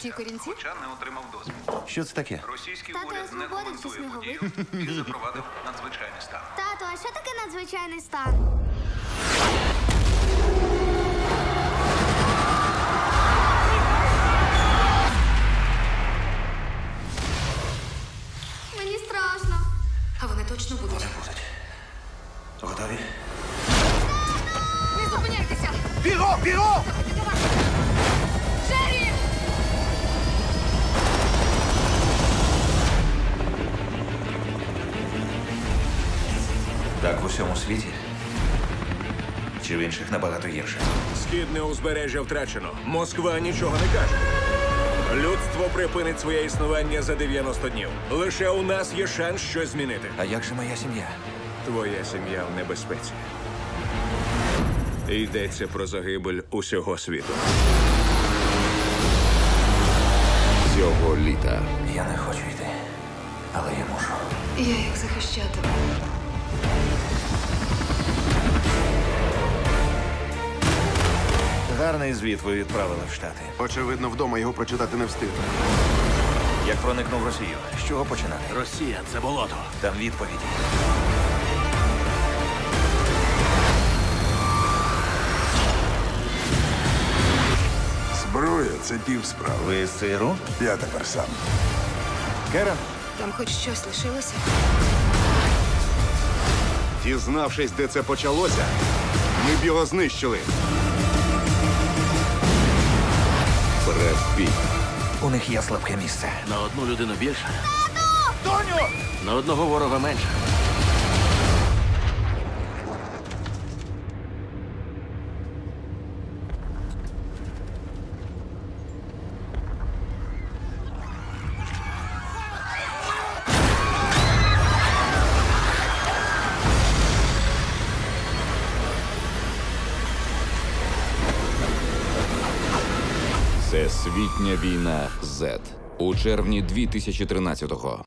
ті корінці? хоча не отримав дозвіл. Що це таке? Російський Тато, уряд не коментує подію і запровадив надзвичайний стан. Тато, а що таке надзвичайний стан? Мені страшно. А вони точно будуть. Будуть. Готові? Не зупиняйтеся! Біго! Біго! Джері! Так в усьому світі? Чи в інших набагато гірше? Східне узбережжя втрачено. Москва нічого не каже. Людство припинить своє існування за 90 днів. Лише у нас є шанс щось змінити. А як же моя сім'я? Твоя сім'я в небезпеці. Йдеться про загибель усього світу. Цього літа Я не хочу йти, але я мушу. Я їх захищатиму. Гарний звіт ви відправили в Штати. очевидно вдома його прочитати не встиг. Як проникнув в Росію? З чого починати? Росія це болото. Там відповіді. Зброя це пів справи. Ви з ЦРУ? Я тепер сам. Керен? Там хоч щось лишилося. Дізнавшись, де це почалося, ми б його знищили. Бред Піт. У них є слабке місце. На одну людину більше. Доню! На одного ворога менше. Всесвітня війна Z у червні 2013-го.